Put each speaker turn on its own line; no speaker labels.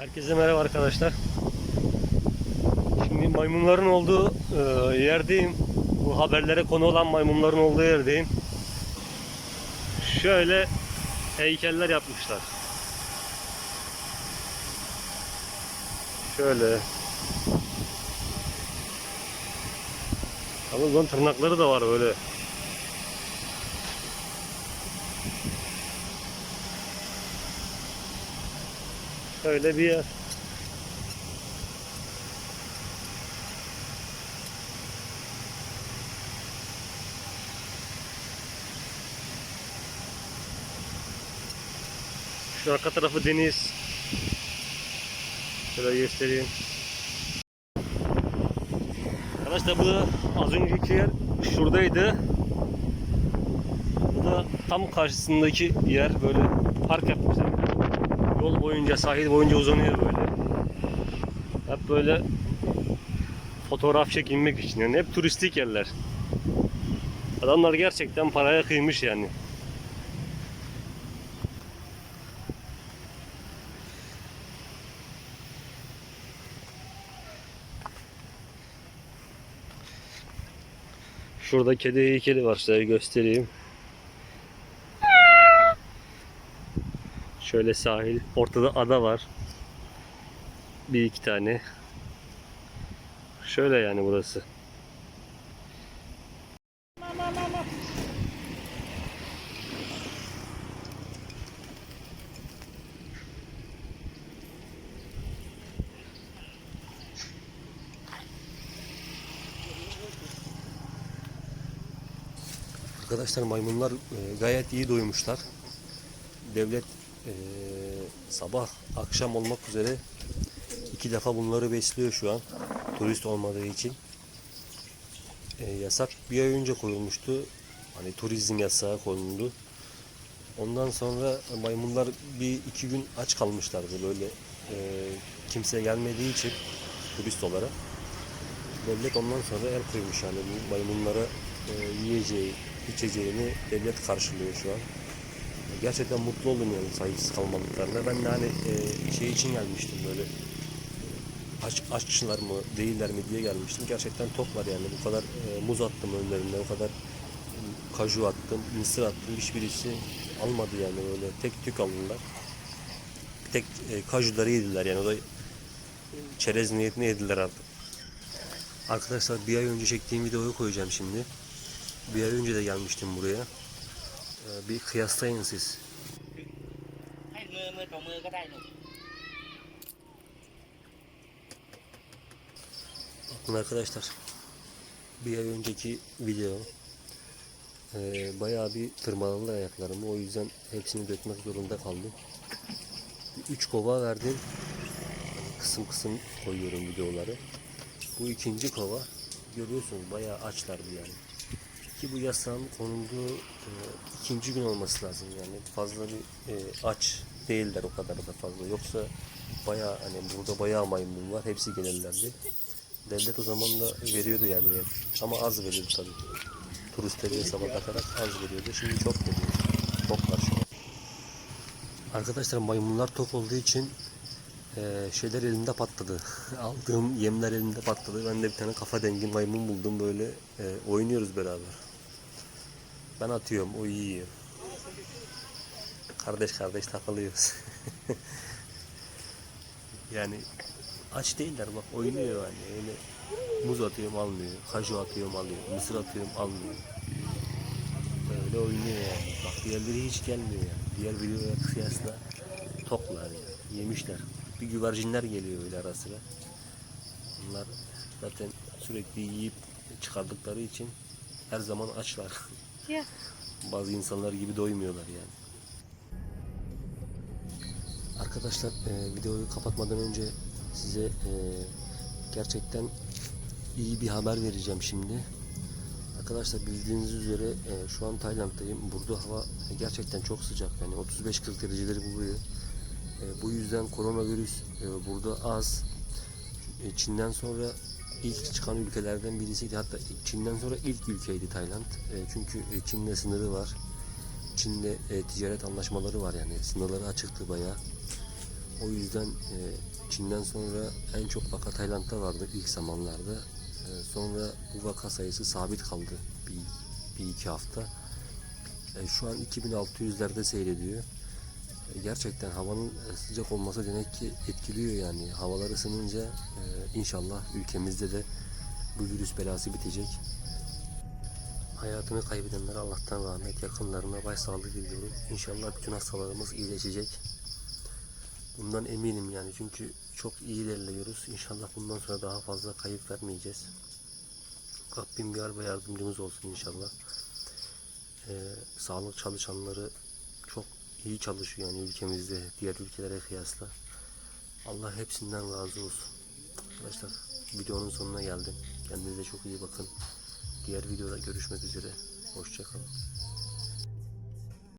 Herkese merhaba arkadaşlar. Şimdi maymunların olduğu e, yerdeyim. Bu haberlere konu olan maymunların olduğu yerdeyim. Şöyle heykeller yapmışlar. Şöyle. Ama tırnakları da var böyle. Şöyle bir yer. Şu arka tarafı deniz. Şöyle göstereyim. Arkadaşlar bu az önceki yer şuradaydı. Bu da tam karşısındaki yer böyle park yapmışlar. Yol boyunca, sahil boyunca uzanıyor böyle. Hep böyle fotoğraf çekilmek için yani hep turistik yerler. Adamlar gerçekten paraya kıymış yani. Şurada kedi heykeli var size göstereyim. Şöyle sahil. Ortada ada var. Bir iki tane. Şöyle yani burası. Arkadaşlar maymunlar e, gayet iyi doymuşlar. Devlet e, sabah akşam olmak üzere iki defa bunları besliyor şu an. Turist olmadığı için. E, yasak bir ay önce koyulmuştu. Hani turizm yasağı konuldu. Ondan sonra maymunlar bir iki gün aç kalmışlardı böyle e, kimse gelmediği için turist olarak. Devlet ondan sonra el koymuş yani maymunlara e, yiyeceği, içeceğini devlet karşılıyor şu an. Gerçekten mutlu oldum yani sahipsiz kalmadıklarına. Ben de hani e, şey için gelmiştim böyle aç, açlar mı değiller mi diye gelmiştim. Gerçekten toklar yani bu kadar e, muz attım önlerinde, o kadar e, kaju attım, mısır attım. Hiçbirisi almadı yani böyle tek tük aldılar. Tek e, kajuları yediler yani o da e, çerez niyetine yediler artık. Arkadaşlar bir ay önce çektiğim videoyu koyacağım şimdi. Bir ay önce de gelmiştim buraya. Ee, Bir kıyaslayın siz.
ให้มือมือต่อมือก็ได้ลูก
Bakın arkadaşlar. Bir ay önceki video. Ee, bayağı bir tırmaladı ayaklarımı. O yüzden hepsini dökmek zorunda kaldım. Bir Üç kova verdim. Hani Kısım kısım koyuyorum videoları. Bu ikinci kova. Görüyorsunuz bayağı açlardı yani. Ki bu yasağın konulduğu e, ikinci gün olması lazım yani. Fazla bir e, aç değiller o kadar da fazla. Yoksa bayağı hani burada bayağı maymun var. Hepsi gelirlerdi. Devlet o zaman da veriyordu yani yem. Ama az veriyordu tabii. Turistleri hesaba katarak az veriyordu. Şimdi çok veriyor. Çok var şu an. Arkadaşlar maymunlar tok olduğu için eee, şeyler elimde patladı. Aldığım yemler elimde patladı. Ben de bir tane kafa dengi maymun buldum böyle eee, oynuyoruz beraber. Ben atıyorum, o yiyor. Kardeş kardeş takılıyoruz. yani aç değiller bak oynuyor yani öyle muz atıyorum almıyor, kaju atıyorum alıyor, mısır atıyorum almıyor. Böyle oynuyor yani. Bak diğerleri hiç gelmiyor yani. Diğer videoya kıyasla toklar yani. Yemişler. Bir güvercinler geliyor öyle ara sıra. Bunlar zaten sürekli yiyip çıkardıkları için her zaman açlar.
Ya.
Bazı insanlar gibi doymuyorlar yani. Arkadaşlar e, videoyu kapatmadan önce size e, gerçekten iyi bir haber vereceğim şimdi. Arkadaşlar bildiğiniz üzere e, şu an Tayland'dayım. Burada hava gerçekten çok sıcak. Yani 35-40 dereceleri buluyor. E, bu yüzden koronavirüs e, burada az. E, Çin'den sonra ilk çıkan ülkelerden birisiydi. Hatta Çin'den sonra ilk ülkeydi Tayland. E, çünkü e, Çin'le sınırı var. Çin'le e, ticaret anlaşmaları var yani. Sınırları açıktı bayağı. O yüzden Çin'den sonra en çok vaka Tayland'da vardı ilk zamanlarda. E, sonra bu vaka sayısı sabit kaldı bir, bir iki hafta. Şu an 2600'lerde seyrediyor. E, gerçekten havanın e, sıcak olması demek ki etkiliyor yani. Havalar ısınınca e, inşallah ülkemizde de bu virüs belası bitecek. Hayatını kaybedenlere Allah'tan rahmet, yakınlarına başsağlığı diliyorum. İnşallah bütün hastalarımız iyileşecek. Bundan eminim yani çünkü çok iyi ilerliyoruz. İnşallah bundan sonra daha fazla kayıp vermeyeceğiz. Rabbim yar ve yardımcımız olsun inşallah. Ee, sağlık çalışanları iyi çalışıyor yani ülkemizde diğer ülkelere kıyasla. Allah hepsinden razı olsun. Arkadaşlar videonun sonuna geldim. Kendinize çok iyi bakın. Diğer videoda görüşmek üzere. Hoşçakalın.